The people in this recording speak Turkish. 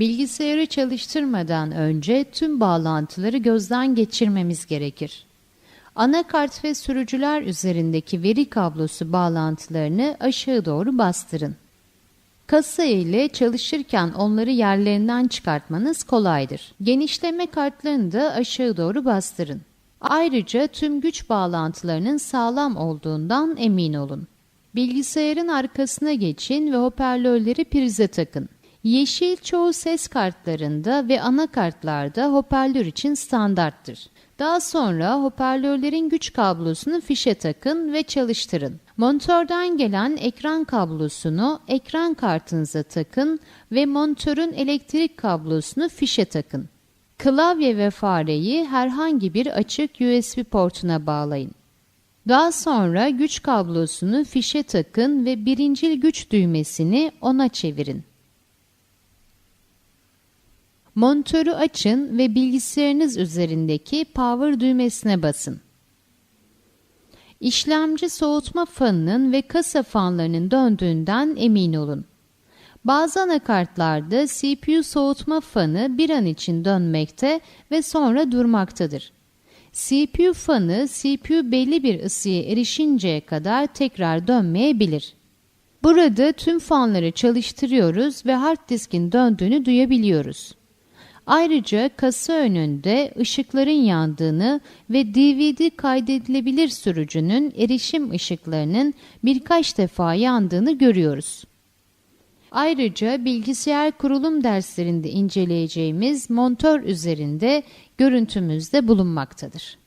Bilgisayarı çalıştırmadan önce tüm bağlantıları gözden geçirmemiz gerekir. Anakart ve sürücüler üzerindeki veri kablosu bağlantılarını aşağı doğru bastırın. Kasa ile çalışırken onları yerlerinden çıkartmanız kolaydır. Genişleme kartlarını da aşağı doğru bastırın. Ayrıca tüm güç bağlantılarının sağlam olduğundan emin olun. Bilgisayarın arkasına geçin ve hoparlörleri prize takın. Yeşil çoğu ses kartlarında ve anakartlarda hoparlör için standarttır. Daha sonra hoparlörlerin güç kablosunu fişe takın ve çalıştırın. Monitörden gelen ekran kablosunu ekran kartınıza takın ve monitörün elektrik kablosunu fişe takın. Klavye ve fareyi herhangi bir açık USB portuna bağlayın. Daha sonra güç kablosunu fişe takın ve birincil güç düğmesini ona çevirin. Monitörü açın ve bilgisayarınız üzerindeki power düğmesine basın. İşlemci soğutma fanının ve kasa fanlarının döndüğünden emin olun. Bazı anakartlarda CPU soğutma fanı bir an için dönmekte ve sonra durmaktadır. CPU fanı CPU belli bir ısıya erişinceye kadar tekrar dönmeyebilir. Burada tüm fanları çalıştırıyoruz ve hard diskin döndüğünü duyabiliyoruz. Ayrıca kasa önünde ışıkların yandığını ve DVD kaydedilebilir sürücünün erişim ışıklarının birkaç defa yandığını görüyoruz. Ayrıca bilgisayar kurulum derslerinde inceleyeceğimiz montör üzerinde görüntümüzde bulunmaktadır.